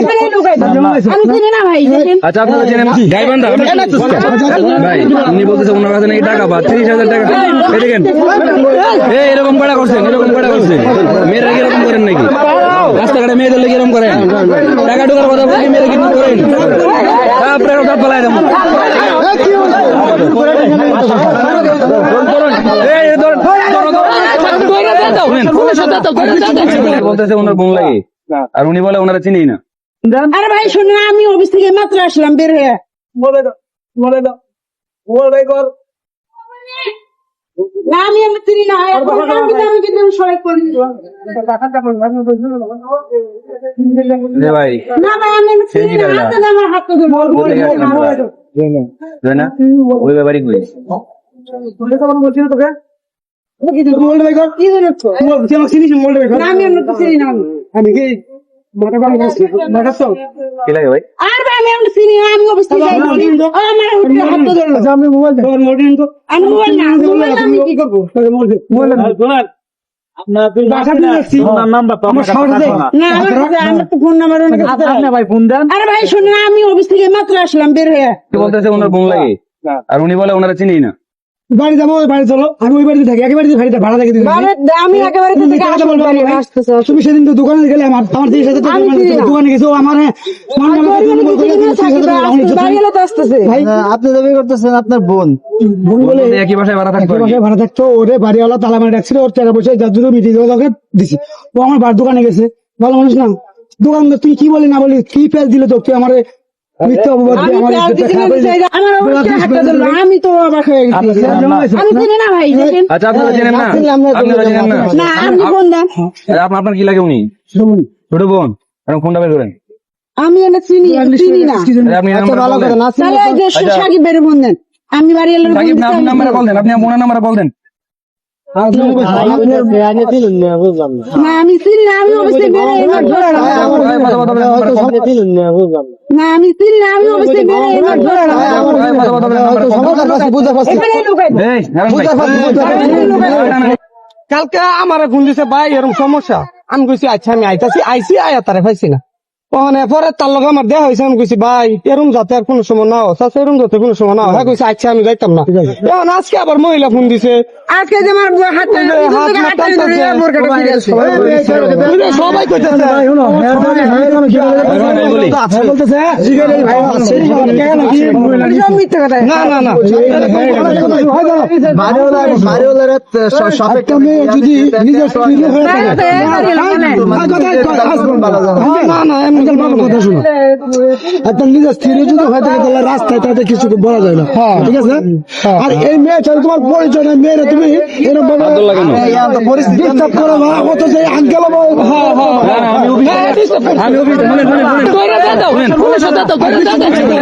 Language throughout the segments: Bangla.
এখানে ঢুকাই দাও। আমি চিনি না ভাই আচ্ছা আপনারা জেনে গাইবান্ধা ভাই উনি বলতেছে ওনার কাছে নাকি টাকা বা তিরিশ হাজার টাকা। এই দেখেন এই এরকম কটা করছেন এরকম কটা করছেন। মেয়েরা কি এরকম করেন নাকি? রাস্তাঘাটে মেয়েদের লেগে এরকম করেন? টাকা ঢোকার কথা বলি মেয়েরা কিন্তু করেন? তারপরে ওটা দেবো ধরুন। বলতেছে ওনার বোন লাগে। আর উনি বলে ওনারা চিনি না। আরে ভাই শুনুন আমি অফিস থেকে মাত্র আসলাম বের হয়ে। বলে দাও বলে দাও। বলে কর। আমি আমি চিনি না এখন আমি কিন্তু সবাই করি যে ভাই। না ভাই আমি চিনি না আমার না ওই ব্যাপারই বলছি তোকে? কি চিনিস না আমি চিনি না। আমি কি মাথা গরম করছি মাথা কি লাগে ভাই? আর ভাই আমি আমি চিনি না আমি অফিস ও আমার উঠে আচ্ছা আমি মোবাইল তোর মোবাইল তো। আমি মোবাইল না মোবাইল আমি কি করব? মোবাইল আমার সাহস আছে। না। আমার কাছে- আমার তো ফোন নাম্বার অনেক আছে। ভাই ফোন দেন। আরে ভাই শুনুন আমি অফিস থেকে মাত্র আসলাম বের হয়ে। বলতেছে ওনার বোন লাগে? আর উনি বলে ওনারা চিনি না। বাড়ি যাব বাড়ি চলো। আমি ওই বাড়িতে থাকি একেবারে বাড়িতে ভাড়া থাকি তুমি আমি একেবারে সেদিন তো দোকানে গেলে আমার আমার চিনি না। দোকানে গেছো আমার আপনি দাবি করতেছেন আপনার বোন। বলে বলতে একই বাসায় ভাড়া থাকতো বাসায় ভাড়া থাকতো ওরে বাড়িওয়ালা তালা মারি রাখছিল ওর টাকা পয়সা যার জন্য মিটিয়ে দেওয়া দরকার দিছি। ও আমার বার দোকানে গেছে। ভালো মানুষ না? দোকানদার তুই কি বলি না বলি কি পেঁয়াজ দিলে তো তুই আমার আমি আমার প্রায় ইজ্জতটা দিতে খারাপ না আমার অবশ্যই হাতটা ধরলো আমি তো অবাক হয়ে গেছি। আমি চিনি না ভাই আচ্ছা আপনারা না না। না আপনি কি লাগে উনি? ছোট বোন এখন ফোনটা বের করেন? আমি এনে চিনি চিনি না। আরে আপনি ভালো করে না তাহলে এই যে সাকিব বের ফোন দেন। আমি বাড়ি এলো সাকিব না নাম্বারে বল দেন আপনি নাম্বারে বল দেন। আমি চিনি না আমি অবশ্যই হয়ে না আমি না আমি অবশ্যই হয়ে। কালকে আমার ফোন দিছে ভাই এরকম সমস্যা আমি কইছি আচ্ছা আমি আইতাছি আইসি আয়া তারে পাইছি না ওখানে পরে তার লগে আমার দেয়া হয়েছে আমি কইছি ভাই এরম যাতে আর কোনো সময় না হোক এরম যাতে কোনো সময় না হোক হ্যাঁ কইছি আচ্ছা আমি যাইতাম না এখন আজকে আবার মহিলা ফোন দিছে আজকে যে আমার হাত। সবাই কইতেছে। না যদি হয়ে? না না এমনি কথা শুনো একটা নিজের স্ত্রী যদি হয়ে থাকে তাহলে রাস্তায় তাতে কিছু বলা যায় না ঠিক আছে আর এই মেয়েটা তোমার পরিচয় নাই মেয়েরা তুমি এরকম ডিস্টার্ব করো না অথচ এই আঙ্কেল হ্যাঁ হ্যাঁ না, না, আমি অফিস থেকে- আমি অফিস শুনেন, শুনেন, শুনেন। শুনেন।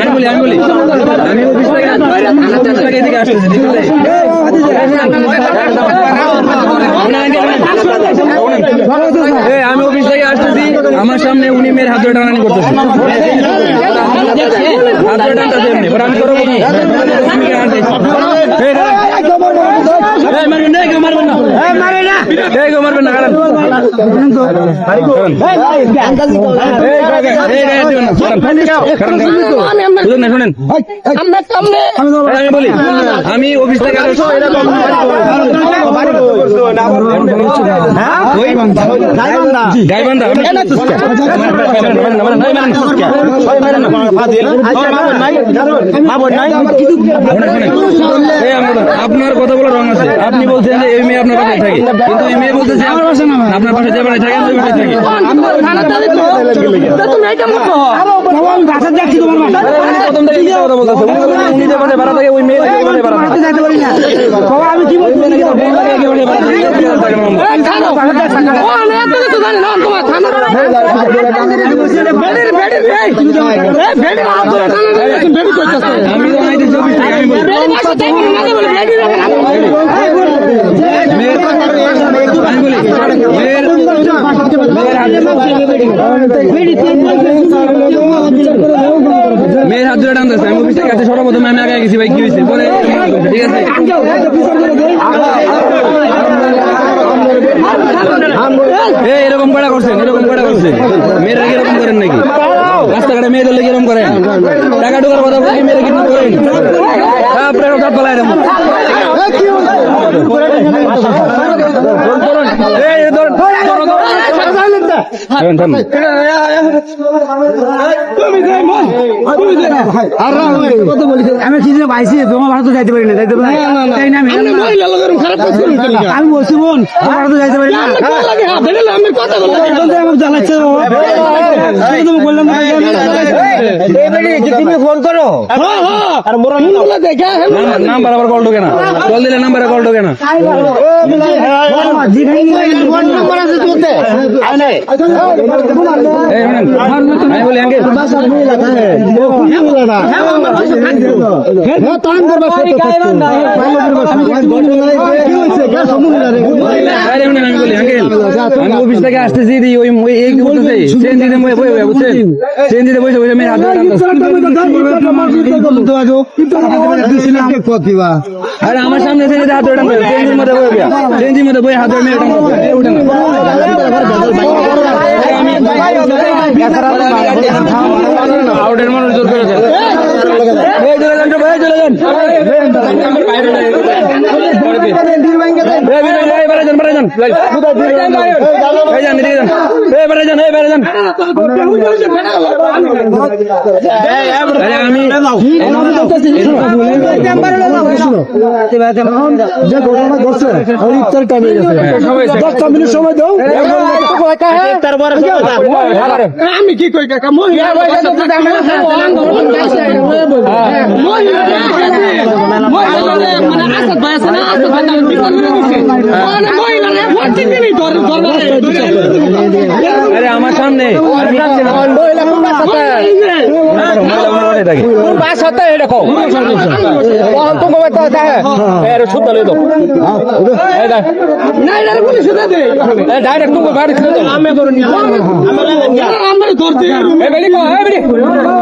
আমি বলি, আমি বলি। আমি অফিস থেকে অফিস থেকে এদিকে আসতেছি, ঠিক আছে? এই, আমি অফিস থেকে আসতেছি আমার সামনে উনি মেয়ের হাত ধরে টানাটানি করতেছে হাত ধরে টানতেছে এমনি, but আমি করব কি? আমি কি আর দেখছি? এই, দাঁড়ান। এই, মারবেন না, এই, কেউ মারবেন না। আমি অফিস থেকে আপনার কথা বলে রং আছে আপনি বলছেন যে এই মেয়ে আপনার বাসায় থাকে কিন্তু এই মেয়ে বলতেছে আপনার পাশে যে বাসায় থাকে আমি ওই বাসায় থাকি প্রথম থেকে কথা বলতেছে উনি যে বাসায় ভাড়া থাকে ওই মেয়ে যে বাসায় ভাড়া থাকে আমি কি বলছি আমি তো আইতেছি অফিস থেকে আমি বলি মেয়ের- আমি বলি মেয়ের মেয়ের হাত ধরে টানতেছে আসছি সর্বপ্রথম আমি আগে গেছি ভাই, কি হয়েছে? বলে ঠিক আছে? এরকম কয়টা করছেন, এরকম কয়টা করছেন। মেয়েরা এরকম করেন নাকি? রাস্তাঘাটে মেয়েদের লেগে এরকম করেন? টাকা ঢোকার কথা বলি মেয়েরা কিন্তু করেন? তারপরে পালাই এরকম আমি কি যে পাইছি তোমার ভারত যাইতে পারি না। যাইতে পারি আমি বলছি বোন তোমার ভারত যাইতে পারি না জ্বালাচ্ছে বললাম তুমি ফোন করো। আর মোরা নাম- নাম্বার আবার কল ঢোকে না। কল দিলে নাম্বার কল ঢোকে না। এই শুনেন, আমি বলি আঙ্কেল আরে শুনেন, আমি বলি আঙ্কেল আমি অফিস থেকে আসতেছি ওই এই বলতেছে দিতে বুঝছেন দিতে বসে বসে আমি হাত আরে আমার সামনে হাত ধরে মধ্যে বই গিয়া মধ্যে বই হাত ধরে মেরে আউটের মানুষ জোর করে এই চলে যান। তো যান বাইরে যান যান এদিকে যান এই বাইরে যান এই বাইরে যান আমি যে ঘটনা ঘটছে ওই ইফতার টাইমে গেছে দশটা মিনিট সময় দাও আমি কি কই কাকা মহিলা আরে আমার সামনে আমি যাচ্ছি না। মহিলা মহিলা মহিলা থাকে। এই দিকেন। ওরা বাড়ি আছে, গায়ে ঝামেলা কোন? উনি তিরিশ হাজার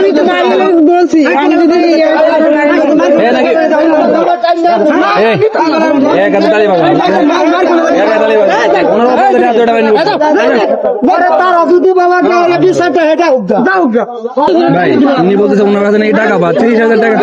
মনে আমি তোমার বলছি আমি যদি ভাই উনি বলতেছে ওনার কাছে নাকি টাকা বা তিরিশ হাজার টাকা